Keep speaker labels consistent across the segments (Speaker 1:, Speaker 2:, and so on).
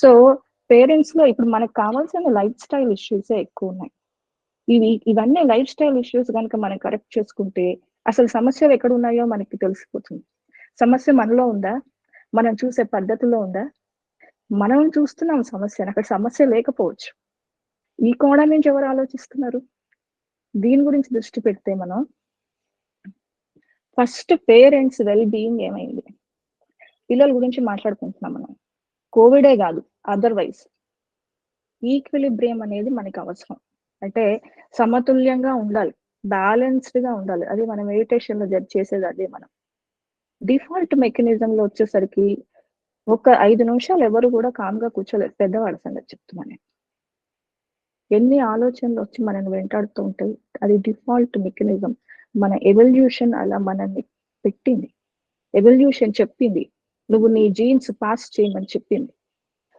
Speaker 1: So పేరెంట్స్లో ఇప్పుడు మనకు కావాల్సిన లైఫ్ స్టైల్ ఇష్యూసే ఎక్కువ ఉన్నాయి. ఇవి ఇవన్నీ లైఫ్ స్టైల్ ఇష్యూస్ కనుక మనం కరెక్ట్ చేసుకుంటే అసలు సమస్యలు ఎక్కడ ఉన్నాయో మనకి తెలిసిపోతుంది. సమస్య మనలో ఉందా? మనం చూసే పద్ధతిలో ఉందా? మనం చూస్తున్నాం సమస్యను అక్కడ సమస్య లేకపోవచ్చు. ఈ కోణం నుంచి ఎవరు ఆలోచిస్తున్నారు? దీని గురించి దృష్టి పెడితే మనం ఫస్ట్ పేరెంట్స్ వెల్ బీయింగ్ ఏమైంది? పిల్లల గురించి మాట్లాడుకుంటున్నాం మనం. కోవిడే కాదు. అదర్వైజ్ ఈక్విలిబ్రియం అనేది మనకి అవసరం. అంటే సమతుల్యంగా ఉండాలి బ్యాలెన్స్డ్గా ఉండాలి. అది మనం మెడిటేషన్లో జడ్జ్ చేసేది అదే మనం. డిఫాల్ట్ మెకానిజం లో వచ్చేసరికి ఒక ఐదు నిమిషాలు ఎవరు కూడా కామ్గా కూర్చోలేదు పెద్దవాళ్ళ సంగతి చెప్తున్నాను ఎన్ని ఆలోచనలు వచ్చి మనల్ని వెంటాడుతూ ఉంటాయి అది డిఫాల్ట్ మెకానిజం మన ఎవల్యూషన్ అలా మనల్ని పెట్టింది. ఎవల్యూషన్ చెప్పింది. నువ్వు నీ జీన్స్ పాస్ చేయమని చెప్పింది.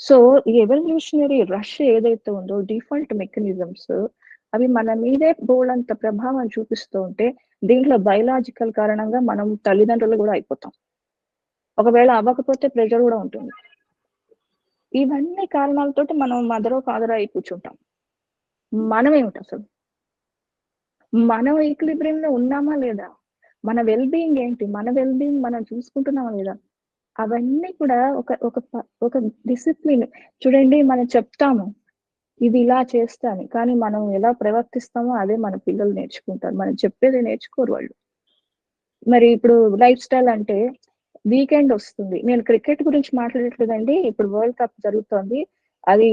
Speaker 1: సో ఈ ఎవల్యూషనరీ రష్ ఏదైతే ఉందో డిఫాల్ట్ మెకానిజమ్స్ అవి మన మీదే బోల్డంత ప్రభావం చూపిస్తూ ఉంటే దీంట్లో బయలాజికల్ కారణంగా మనం తల్లిదండ్రులు కూడా అయిపోతాం. ఒకవేళ అవ్వకపోతే ప్రెషర్ కూడా ఉంటుంది. ఇవన్నీ కారణాలతోటి మనం మదరో ఫాదర్ అయి కూర్చుంటాం. మనమే ఉంటాం అసలు? మనం ఈక్లిబ్రియంలో ఉన్నామా లేదా? మన వెల్బీయింగ్ ఏంటి? మన వెల్బీయింగ్ మనం చూసుకుంటున్నామా లేదా? అవన్నీ కూడా ఒక ఒక ఒక డిసిప్లిన్ చూడండి మనం చెప్తాము ఇది ఇలా చేస్తాను కానీ మనం ఎలా ప్రవర్తిస్తామో అదే మన పిల్లలు నేర్చుకుంటారు. మనం చెప్పేది నేర్చుకోరు వాళ్ళు. మరి ఇప్పుడు లైఫ్ స్టైల్ అంటే వీకెండ్ వస్తుంది. నేను క్రికెట్ గురించి మాట్లాడట్లేదండి. ఇప్పుడు వరల్డ్ కప్ జరుగుతోంది. అది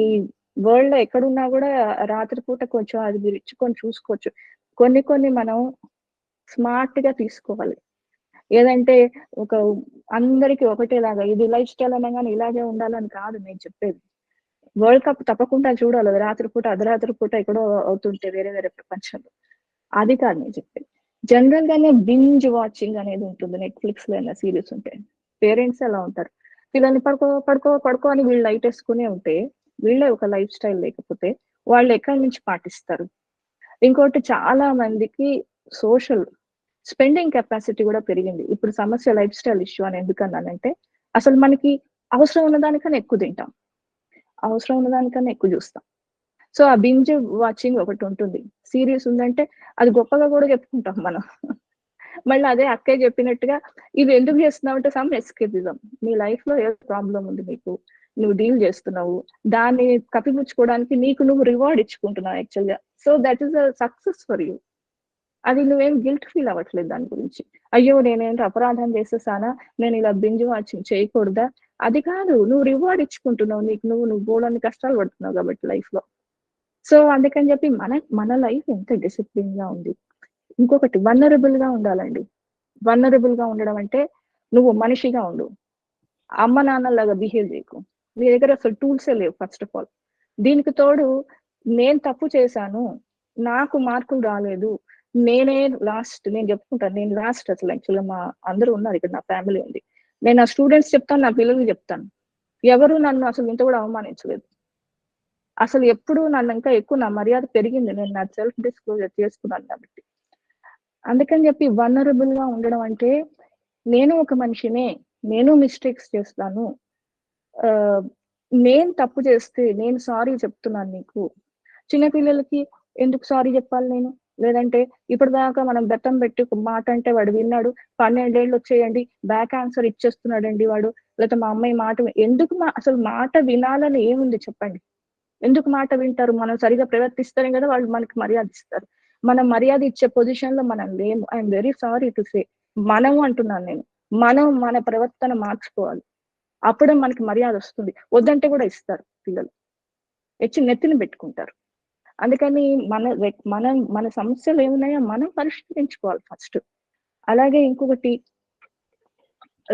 Speaker 1: వరల్డ్లో ఎక్కడున్నా కూడా రాత్రిపూట కొంచెం అది మీరు ఇచ్చుకొని చూసుకోవచ్చు. కొన్ని కొన్ని మనం స్మార్ట్గా తీసుకోవాలి. ఏదంటే ఒక అందరికి ఒకటేలాగా. ఇది లైఫ్ స్టైల్ అనగానే ఇలాగే ఉండాలని కాదు నేను చెప్పేది. వరల్డ్ కప్ తప్పకుండా చూడాలి. రాత్రి పూట అర్ధరాత్రి పూట ఎక్కడో అవుతుంటే వేరే వేరే ప్రపంచంలో. అది కాదు నేను చెప్పేది. జనరల్ గానే బింజ్ వాచింగ్ అనేది ఉంటుంది. నెట్ఫ్లిక్స్లో అయినా సిరీస్ ఉంటాయి పేరెంట్స్ ఎలా ఉంటారు? పిల్లల్ని పడుకో పడుకో పడుకో అని వీళ్ళు లైట్ వేసుకునే ఉంటే వీళ్ళే ఒక లైఫ్ స్టైల్ లేకపోతే వాళ్ళు ఎక్కడి నుంచి పాటిస్తారు? ఇంకోటి చాలా మందికి సోషల్ స్పెండింగ్ కెపాసిటీ కూడా పెరిగింది. ఇప్పుడు సమస్య లైఫ్ స్టైల్ ఇష్యూ అని ఎందుకన్నానంటే అసలు మనకి అవసరం ఉన్నదానికన్నా ఎక్కువ తింటాం. అవసరం ఉన్నదానికన్నా ఎక్కువ చూస్తాం. సో ఆ బింజ్ వాచింగ్ ఒకటి ఉంటుంది. సీరియస్ ఉందంటే అది గొప్పగా కూడా చెప్పుకుంటాం మనం. మళ్ళీ అదే అక్కయ్య చెప్పినట్టుగా ఇది ఎందుకు చేస్తున్నావు? అంటే సమ్ ఎస్కేపిజం నీ లైఫ్లో ఏ ప్రాబ్లం ఉంది నీకు? నువ్వు డీల్ చేస్తున్నావు. దాన్ని కప్పిపుచ్చుకోవడానికి నీకు నువ్వు రివార్డ్ ఇచ్చుకుంటున్నావు యాక్చువల్గా. So that is a success for you అది నువ్వేం గిల్ట్ ఫీల్ అవ్వట్లేదు దాని గురించి. అయ్యో నేనేంటి అపరాధం చేసేసానా? నేను ఇలా బింజు వాచింగ్ చేయకూడదా? అది కాదు నువ్వు రివార్డ్ ఇచ్చుకుంటున్నావు నీకు. నువ్వు నువ్వు బోలని కష్టాలు పడుతున్నావు కాబట్టి లైఫ్లో. సో అందుకని చెప్పి మన మన లైఫ్ ఎంత డిసిప్లిన్గా ఉంది. ఇంకొకటి వన్నరబుల్గా ఉండాలండి. వన్నరబుల్గా ఉండడం అంటే నువ్వు మనిషిగా ఉండు. అమ్మ నాన్నలాగా బిహేవ్ చేయకు. నీ దగ్గర అసలు టూల్సే లేవు ఫస్ట్ ఆఫ్ ఆల్ దీనికి తోడు నేను తప్పు చేశాను. నాకు మార్కులు రాలేదు. నేనే లాస్ట్ నేను చెప్పుకుంటాను నేను లాస్ట్ అసలు యాక్చువల్గా మా అందరూ ఉన్నారు ఇక్కడ నా ఫ్యామిలీ ఉంది. నేను నా స్టూడెంట్స్ చెప్తాను నా పిల్లలకి చెప్తాను. ఎవరు నన్ను అసలు ఇంత కూడా అవమానించలేదు. అసలు ఎప్పుడు నన్ను ఇంకా ఎక్కువ నా మర్యాద పెరిగింది. నేను నా సెల్ఫ్ డిస్క్లోజర్ చేసుకున్నాను కాబట్టి. అందుకని చెప్పి వనరబుల్గా ఉండడం అంటే నేను ఒక మనిషినే నేను మిస్టేక్స్ చేస్తాను. ఆ, నేను తప్పు చేస్తే నేను సారీ చెప్తున్నాను నీకు. చిన్నపిల్లలకి ఎందుకు సారీ చెప్పాలి నేను? లేదంటే ఇప్పటిదాకా మనం బెత్తం పెట్టి మాట అంటే వాడు విన్నాడు పన్నెండేళ్ళు వచ్చేయండి బ్యాక్ ఆన్సర్ ఇచ్చేస్తున్నాడండి వాడు. లేకపోతే మా అమ్మాయి మాట ఎందుకు మా అసలు మాట వినాలని ఏముంది చెప్పండి? ఎందుకు మాట వింటారు? మనం సరిగా ప్రవర్తిస్తేనే కదా వాళ్ళు మనకి మర్యాద ఇస్తారు. మనం మర్యాద ఇచ్చే పొజిషన్లో మనం లేము. I'm very sorry to say. మనం అంటున్నాను నేను. మనం మన ప్రవర్తన మార్చుకోవాలి. అప్పుడే మనకి మర్యాద వస్తుంది. వద్దంటే కూడా ఇస్తారు పిల్లలు. ఇచ్చి నెత్తిని పెట్టుకుంటారు. అందుకని మన వ్యక్- మన మన సమస్యలు ఏమున్నాయో మనం పరిష్కరించుకోవాలి ఫస్ట్. అలాగే ఇంకొకటి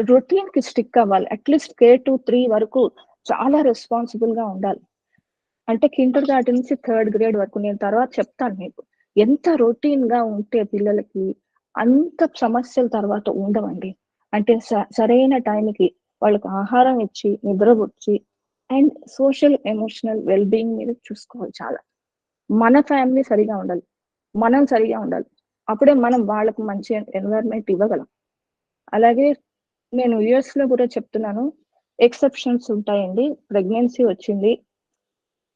Speaker 1: రొటీన్కి స్టిక్ అవ్వాలి. At least K to three వరకు చాలా రెస్పాన్సిబుల్గా ఉండాలి. అంటే కింటర్ గార్డెన్ నుంచి థర్డ్ గ్రేడ్ వరకు నేను తర్వాత చెప్తాను మీకు. ఎంత రొటీన్గా ఉంటే పిల్లలకి అంత సమస్యల తర్వాత ఉండవండి. అంటే స- సరైన టైంకి వాళ్ళకి ఆహారం ఇచ్చి నిద్రపుచ్చి and social emotional well being మీద చూసుకోవాలి చాలా. మన ఫ్యామిలీ సరిగా ఉండాలి. మనం సరిగా ఉండాలి. అప్పుడే మనం వాళ్ళకు మంచి ఎన్వైర్న్మెంట్ ఇవ్వగలం. అలాగే నేను యుఎస్లో కూడా చెప్తున్నాను ఎక్సెప్షన్స్ ఉంటాయండి. ప్రెగ్నెన్సీ వచ్చింది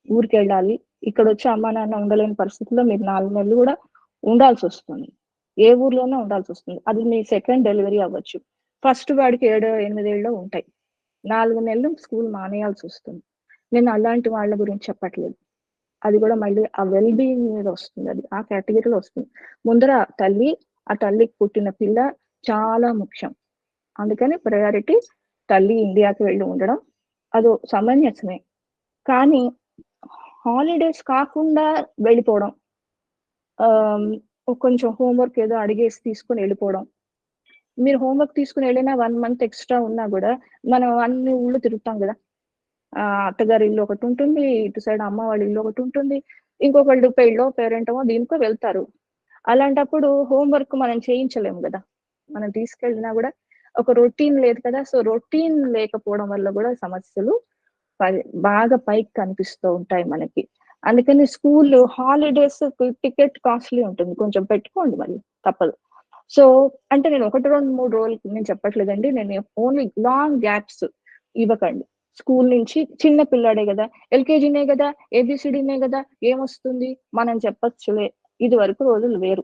Speaker 1: ఊరికి వెళ్ళాలి ఇక్కడ వచ్చి అమ్మ నాన్న ఉండలేని పరిస్థితిలో మీరు నాలుగు నెలలు కూడా ఉండాల్సి వస్తుంది. ఏ ఊర్లోనే ఉండాల్సి వస్తుంది. అది మీ సెకండ్ డెలివరీ అవ్వచ్చు. ఫస్ట్ వాడికి ఏడు ఎనిమిదేళ్ళు ఉంటాయి. నాలుగు నెలలు స్కూల్ మానేయాల్సి వస్తుంది. నేను అలాంటి వాళ్ళ గురించి చెప్పట్లేదు. అది కూడా మళ్ళీ ఆ వెల్ బీయింగ్ మీద వస్తుంది. అది ఆ కేటగిరీలో వస్తుంది. ముందర తల్లి ఆ తల్లికి పుట్టిన పిల్ల చాలా ముఖ్యం. అందుకని ప్రయారిటీ తల్లి ఇండియాకి వెళ్ళి ఉండడం. అదో సమంజసమే కానీ హాలిడేస్ కాకుండా వెళ్ళిపోవడం. కొంచెం హోంవర్క్ ఏదో అడిగేసి తీసుకుని వెళ్ళిపోవడం. మీరు హోంవర్క్ తీసుకుని వెళ్ళినా వన్ మంత్ ఎక్స్ట్రా ఉన్నా కూడా మనం అన్ని ఊళ్ళు తిరుగుతాం కదా. అత్తగారి ఇల్లు ఒకటి ఉంటుంది ఇటు సైడ్ అమ్మ వాళ్ళ ఇల్లు ఒకటి ఉంటుంది ఇంకొకళ్ళు పెళ్ళో పేరెంటో దీనికో వెళ్తారు. అలాంటప్పుడు హోంవర్క్ మనం చేయించలేము కదా. మనం తీసుకెళ్ళినా కూడా ఒక రొటీన్ లేదు కదా. సో రొటీన్ లేకపోవడం వల్ల కూడా సమస్యలు బాగా పైకి కనిపిస్తూ ఉంటాయి మనకి. అందుకని స్కూల్ హాలిడేస్ టికెట్ కాస్ట్లీ ఉంటుంది. కొంచెం పెట్టుకోండి మరి తప్పదు. సో అంటే నేను ఒకటి రెండు మూడు రోజులకి నేను చెప్పట్లేదండి. నేను ఓన్లీ లాంగ్ గ్యాప్స్ ఇవ్వకండి. స్కూల్ నుంచి చిన్న పిల్లాడే కదా ఎల్కేజీనే కదా ఏబిసిడీనే కదా ఏమొస్తుంది? మనం చెప్పచ్చులే. ఇది వరకు రోజులు వేరు.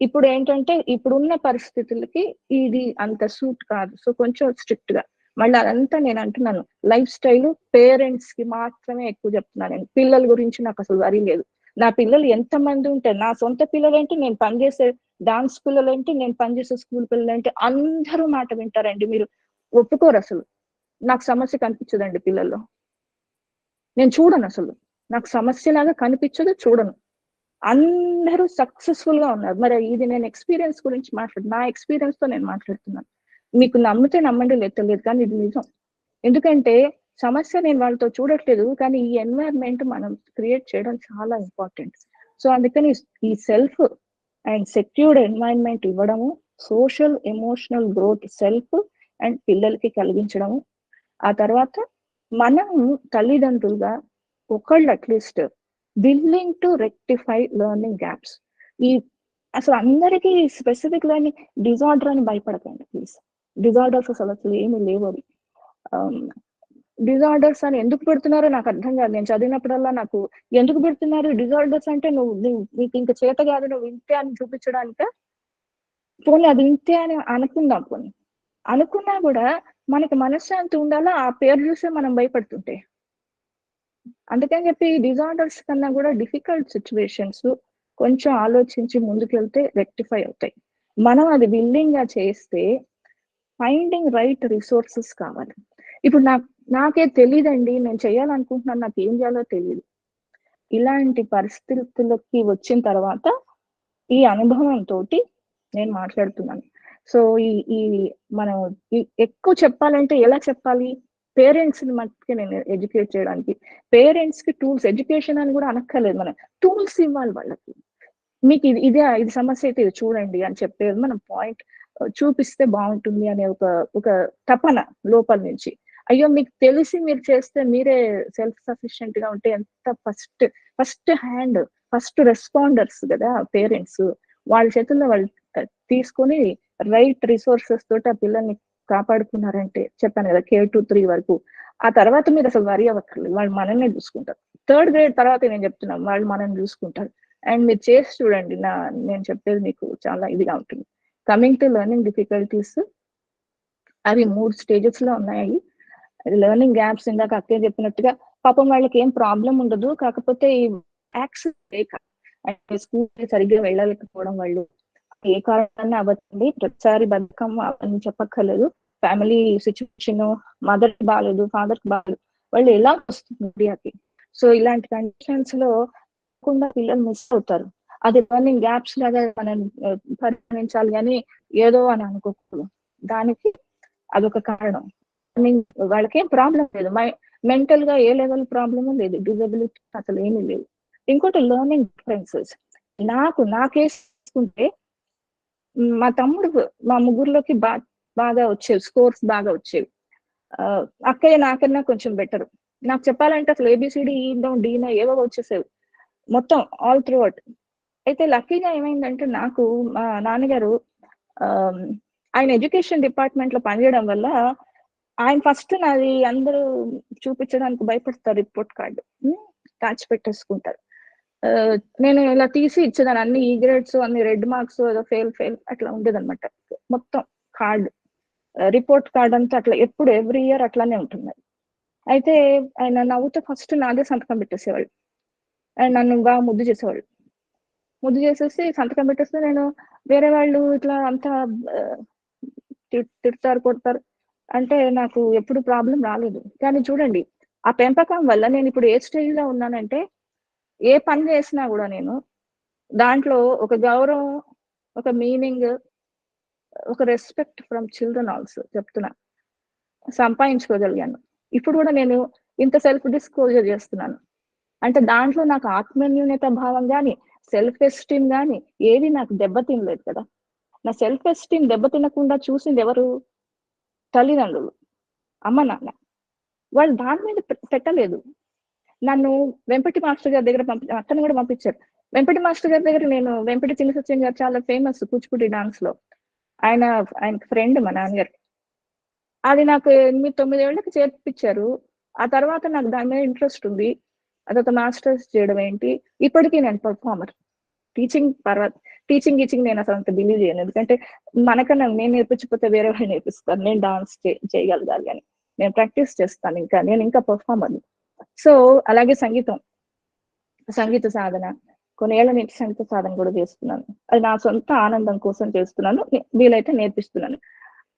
Speaker 1: ఇప్పుడు ఏంటంటే ఇప్పుడున్న పరిస్థితులకి ఇది అంత సూట్ కాదు. సో కొంచెం స్ట్రిక్ట్గా మళ్ళీ అదంతా నేను అంటున్నాను. లైఫ్ స్టైల్ పేరెంట్స్కి మాత్రమే ఎక్కువ చెప్తున్నాను నేను. పిల్లల గురించి నాకు అసలు వరి లేదు. నా పిల్లలు ఎంత మంది ఉంటారు నా సొంత పిల్లలు నేను పనిచేసే డాన్స్ పిల్లలు నేను పనిచేసే స్కూల్ పిల్లలు అందరూ మాట వింటారండి మీరు. ఒప్పుకోరు అసలు. నాకు సమస్య కనిపించదండి పిల్లల్లో. నేను చూడను అసలు. నాకు సమస్యలాగా కనిపించదు చూడను. అందరూ సక్సెస్ఫుల్గా ఉన్నారు. మరి ఇది నేను ఎక్స్పీరియన్స్ గురించి మాట్లాడు నా ఎక్స్పీరియన్స్తో నేను మాట్లాడుతున్నాను. మీకు నమ్మితే నమ్మండి లేదు తెలియదు కానీ ఇది నిజం. ఎందుకంటే సమస్య నేను వాళ్ళతో చూడట్లేదు కానీ ఈ ఎన్వైర్న్మెంట్ మనం క్రియేట్ చేయడం చాలా ఇంపార్టెంట్ సో అందుకని ఈ సెల్ఫ్ అండ్ సెక్యూర్డ్ ఎన్వైర్న్మెంట్ ఇవ్వడము social emotional growth self and పిల్లలకి కలిగించడము ఆ తర్వాత మనం తల్లిదండ్రులుగా ఒకళ్ళు at least willing to rectify learning gaps ఈ అసలు అందరికీ స్పెసిఫిక్ లెర్నింగ్ డిజార్డర్ అని భయపడకండి ప్లీజ్ డిజార్డర్స్ అసలు అసలు ఏమీ లేవు అవి. Um, డిజార్డర్స్ అని ఎందుకు పెడుతున్నారో నాకు అర్థం కాదు. నేను చదివినప్పుడల్లా నాకు ఎందుకు పెడుతున్నారు? డిజార్డర్స్ అంటే నువ్వు నీకు ఇంకా చేత కాదు నువ్వు ఇంతే అని చూపించడానికి? పోనీ అది ఇంతే అని అనుకుందాం పోనీ. అనుకున్నా కూడా మనకి మనశ్శాంతి ఉండాలా? ఆ పేరు చూసే మనం భయపడుతుంటే. అందుకని చెప్పి డిజార్డర్స్ కన్నా కూడా డిఫికల్ట్ సిచ్యువేషన్స్ కొంచెం ఆలోచించి ముందుకెళ్తే రెక్టిఫై అవుతాయి. మనం అది విల్లింగ్గా చేస్తే ఫైండింగ్ రైట్ రిసోర్సెస్ కావాలి. ఇప్పుడు నాకు నాకే తెలియదండి నేను చేయాలనుకుంటున్నాను నాకు ఏం చేయాలో తెలియదు ఇలాంటి పరిస్థితులకి వచ్చిన తర్వాత ఈ అనుభవంతో నేను మాట్లాడుతున్నాను. సో ఈ ఈ మనం ఎక్కువ చెప్పాలంటే ఎలా చెప్పాలి? పేరెంట్స్ని మట్టుకే నేను ఎడ్యుకేట్ చేయడానికి. పేరెంట్స్కి టూల్స్ ఎడ్యుకేషన్ అని కూడా అనక్కర్లేదు మనం. టూల్స్ ఇవ్వాలి వాళ్ళకి. మీకు ఇది ఇదే ఇది సమస్య అయితే ఇది చూడండి అని చెప్పేది మనం పాయింట్ చూపిస్తే బాగుంటుంది అనే ఒక ఒక తపన లోపల నుంచి. అయ్యో మీకు తెలిసి మీరు చేస్తే మీరే సెల్ఫ్ సఫిషియెంట్గా ఉంటే ఎంత first first hand first responders కదా పేరెంట్స్. వాళ్ళ చేతుల్లో వాళ్ళు తీసుకొని రైట్ రిసోర్సెస్ తోటి ఆ పిల్లల్ని కాపాడుకున్నారంటే చెప్పాను కదా కే టూ త్రీ వరకు. ఆ తర్వాత మీరు అసలు వరి అవ్వక్కర్లేదు. వాళ్ళు మనల్ని చూసుకుంటారు. థర్డ్ గ్రేడ్ తర్వాత నేను చెప్తున్నాను వాళ్ళు మనల్ని చూసుకుంటారు. అండ్ మీరు చేసి చూడండి నా నేను చెప్పేది మీకు చాలా ఇదిగా ఉంటుంది. కమింగ్ టు లెర్నింగ్ డిఫికల్టీస్ అవి మూడు స్టేజెస్లో ఉన్నాయి. లెర్నింగ్ గ్యాప్స్ ఇందాక అక్కే చెప్పినట్టుగా పాపం వాళ్ళకి ఏం ప్రాబ్లం ఉండదు. కాకపోతే ఈ యాక్సెస్ లేక స్కూల్ సరిగ్గా వెళ్ళలేకపోవడం వాళ్ళు ఏ కారణాన్ని అవ్వచ్చండి ప్రతిసారి బతుకమ్మ అని చెప్పక్కర్లేదు. ఫ్యామిలీ సిచ్యువేషన్ మదర్ బాగాలేదు ఫాదర్ బాగాలేదు వాళ్ళు ఎలా వస్తుంది మీడియాకి? సో ఇలాంటి కండిషన్స్లో కాకుండా పిల్లలు మిస్ అవుతారు. అది లెర్నింగ్ గ్యాప్స్ లాగా మనం పరిగణించాలి కానీ ఏదో అని అనుకోకూడదు. దానికి అదొక కారణం. వాళ్ళకేం ప్రాబ్లం లేదు. మెంటల్గా ఏ లెవెల్ ప్రాబ్లమ్ లేదు. డిజబిలిటీ అసలు ఏమీ లేదు. ఇంకోటి లెర్నింగ్ డిఫరెన్సెస్ నాకు నా కేసు తీసుకుంటే మా తమ్ముడు మా ముగ్గురులోకి బా బాగా వచ్చేవి స్కోర్స్ బాగా వచ్చేవి. అక్కయ్య నాకన్నా కొంచెం బెటర్. నాకు చెప్పాలంటే అసలు ఏబిసిడి ఈనో డీనో ఏవో వచ్చేసేవి. మొత్తం ఆల్ త్రూ అవుట్. అయితే లక్కీగా ఏమైందంటే నాకు మా నాన్నగారు ఆయన ఎడ్యుకేషన్ డిపార్ట్మెంట్లో పనిచేయడం వల్ల ఆయన ఫస్ట్ నాది అందరూ చూపించడానికి భయపడతారు రిపోర్ట్ కార్డు. దాచిపెట్టేసుకుంటారు. పెట్టేసుకుంటారు నేను ఇలా తీసి ఇచ్చేదాన్ని. అన్ని e ఈ గ్రేడ్స్ అన్ని రెడ్ మార్క్స్ ఏదో ఫెయిల్ ఫెయిల్ అట్లా ఉండేదన్నమాట. మొత్తం కార్డ్ రిపోర్ట్ కార్డ్ అంతా అట్లా ఎప్పుడు ఎవ్రీ ఇయర్ అట్లానే ఉంటుంది అయితే ఆయన నవ్వుతూ ఫస్ట్ నాదే సంతకం పెట్టేసేవాళ్ళు. ఆయన నన్ను బాగా ముద్దు చేసేవాళ్ళు. ముద్దు చేసేసి సంతకం పెట్టేస్తే నేను వేరే వాళ్ళు ఇట్లా అంతా తిడతారు కొడతారు. అంటే నాకు ఎప్పుడు ప్రాబ్లం రాలేదు. కానీ చూడండి ఆ పెంపకం వల్ల నేను ఇప్పుడు ఏ స్టేజ్లో ఉన్నానంటే ఏ పని చేసినా కూడా నేను దాంట్లో ఒక గౌరవం ఒక మీనింగ్ ఒక రెస్పెక్ట్ ఫ్రమ్ చిల్డ్రన్ ఆల్సో చెప్తున్నా. సంపాదించుకోగలిగాను. ఇప్పుడు కూడా నేను ఇంత సెల్ఫ్ డిస్క్లోజర్ చేస్తున్నాను. అంటే దాంట్లో నాకు ఆత్మన్యూన్యత భావం కానీ సెల్ఫ్ ఎస్టీమ్ కానీ ఏది నాకు దెబ్బతినలేదు కదా. నా సెల్ఫ్ ఎస్టీమ్ దెబ్బతినకుండా చూసింది ఎవరు? తల్లిదండ్రులు. అమ్మ నాన్న. వాళ్ళు దాని మీద పెట్టలేదు. నన్ను వెంపటి మాస్టర్ గారి దగ్గర పంపి అతను కూడా పంపించారు. వెంపటి మాస్టర్ గారి దగ్గర నేను వెంపటి చిన్నసత్యం గారు చాలా ఫేమస్ కూచిపూడి డాన్స్లో. ఆయన ఆయన ఫ్రెండ్ మా నాన్నగారు. అది నాకు ఎనిమిది తొమ్మిది ఏళ్ళకి చేర్పించారు. ఆ తర్వాత నాకు దాని మీద ఇంట్రెస్ట్ ఉంది. అదొక మాస్టర్స్ చేయడం ఏంటి? ఇప్పటికీ నేను పర్ఫార్మర్ టీచింగ్ పర్వాత టీచింగ్ గీచింగ్ నేను అసలు అంత బిలీవ్ చేయను. ఎందుకంటే మనకన్నా నేను నేర్పించకపోతే వేరే వాళ్ళు నేర్పిస్తారు. నేను డాన్స్ చేయగలగాలి కానీ. నేను ప్రాక్టీస్ చేస్తాను ఇంకా. నేను ఇంకా పర్ఫార్మర్ సో అలాగే సంగీతం సంగీత సాధన. కొన్నేళ్ళ నుంచి సంగీత సాధన కూడా చేస్తున్నాను. అది నా సొంత ఆనందం కోసం చేస్తున్నాను. వీలైతే నేర్పిస్తున్నాను.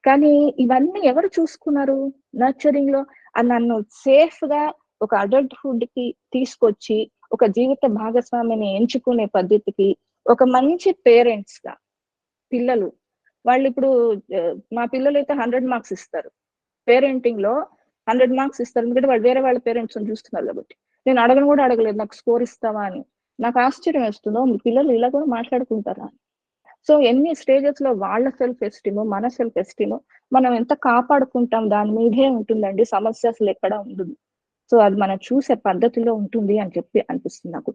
Speaker 1: కానీ ఇవన్నీ ఎవరు చూసుకున్నారు? నర్చరింగ్లో అది నన్ను సేఫ్గా ఒక అడల్ట్హుడ్కి తీసుకొచ్చి ఒక జీవిత భాగస్వామిని ఎంచుకునే పద్ధతికి ఒక మంచి పేరెంట్స్గా పిల్లలు. వాళ్ళు ఇప్పుడు మా పిల్లలు అయితే హండ్రెడ్ మార్క్స్ ఇస్తారు. పేరెంటింగ్లో హండ్రెడ్ మార్క్స్ ఇస్తారు. ఎందుకంటే వాళ్ళు వేరే వాళ్ళ పేరెంట్స్ చూస్తున్నారు కాబట్టి. నేను అడగను కూడా అడగలేదు. నాకు స్కోర్ ఇస్తావా అని. నాకు ఆశ్చర్యం వేస్తుందో. మీ పిల్లలు ఇలా కూడా మాట్లాడుకుంటారా? సో ఎన్ని స్టేజెస్లో వాళ్ళ సెల్ఫ్ ఎస్టీమ్ మన సెల్ఫ్ ఎస్టీమ్ మనం ఎంత కాపాడుకుంటాం? దాని మీదే ఉంటుందండి. సమస్య అసలు ఎక్కడ ఉండదు. సో అది మనం చూసే పద్ధతిలో ఉంటుంది అని చెప్పి అనిపిస్తుంది నాకు.